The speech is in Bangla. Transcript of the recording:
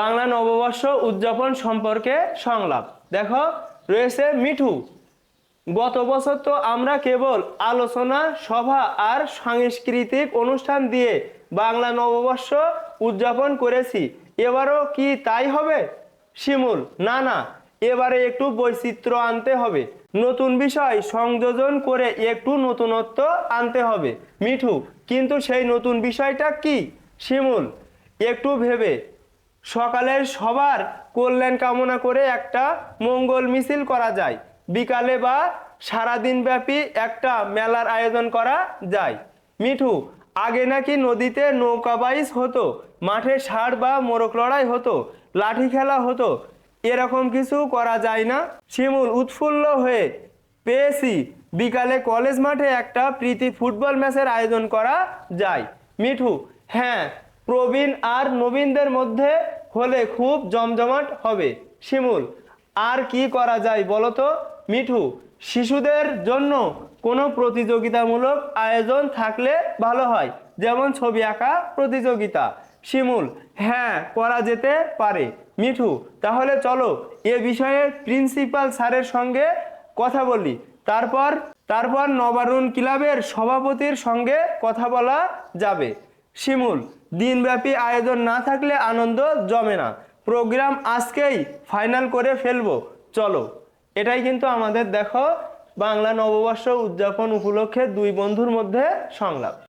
বাংলা নববর্ষ উদযাপন সম্পর্কে সংলাপ। দেখো, রয়েছে মিঠু। গত বছর তো আমরা কেবল আলোচনা, সভা আর সাংস্কৃতিক অনুষ্ঠান দিয়ে বাংলা নববর্ষ উদযাপন করেছি। এবারও কি তাই হবে? শিমুল, না না, এবারে একটু বৈচিত্র্য আনতে হবে। নতুন বিষয় সংযোজন করে একটু নতুনত্ব আনতে হবে। মিঠু, কিন্তু সেই নতুন বিষয়টা কি? শিমুল, একটু ভেবে। সকালের সবার কল্যাণ কামনা করে একটা মঙ্গল মিছিল করা যায়। বিকালে বা সারাদিন ব্যাপী একটা মেলার আয়োজন করা যায়। মিঠু, আগে নাকি নদীতে নৌকা বাইচ হতো, মাঠে ষাড় বা মোরক লড়াই হতো, লাঠি খেলা হতো, এরকম কিছু করা যায় না? শিমুল, উৎফুল্ল হয়ে পেয়েছি। বিকালে কলেজ মাঠে একটা প্রীতি ফুটবল ম্যাচের আয়োজন করা যায়। মিঠু হ্যাঁ প্রবীণ আর নবীনদের মধ্যে হলে খুব জমজমাট হবে। শিমুল, আর কি করা যায় বলো তো মিঠু, শিশুদের জন্য কোনো প্রতিযোগিতামূলক আয়োজন থাকলে ভালো হয়, যেমন ছবি আঁকা প্রতিযোগিতা। শিমুল হ্যাঁ করা যেতে পারে। মিঠু, তাহলে চলো এ বিষয়ে প্রিন্সিপাল স্যারের সঙ্গে কথা বলি। তারপর তারপর নবারুণ ক্লাবের সভাপতির সঙ্গে কথা বলা যাবে। শিমুল, দিনব্যাপী আয়োজন না থাকলে আনন্দ জমে না। প্রোগ্রাম আজকেই ফাইনাল করে ফেলব। চলো, এটাই কিন্তু আমাদের দেখো বাংলা নববর্ষ উদযাপন উপলক্ষে দুই বন্ধুর মধ্যে সংলাপ।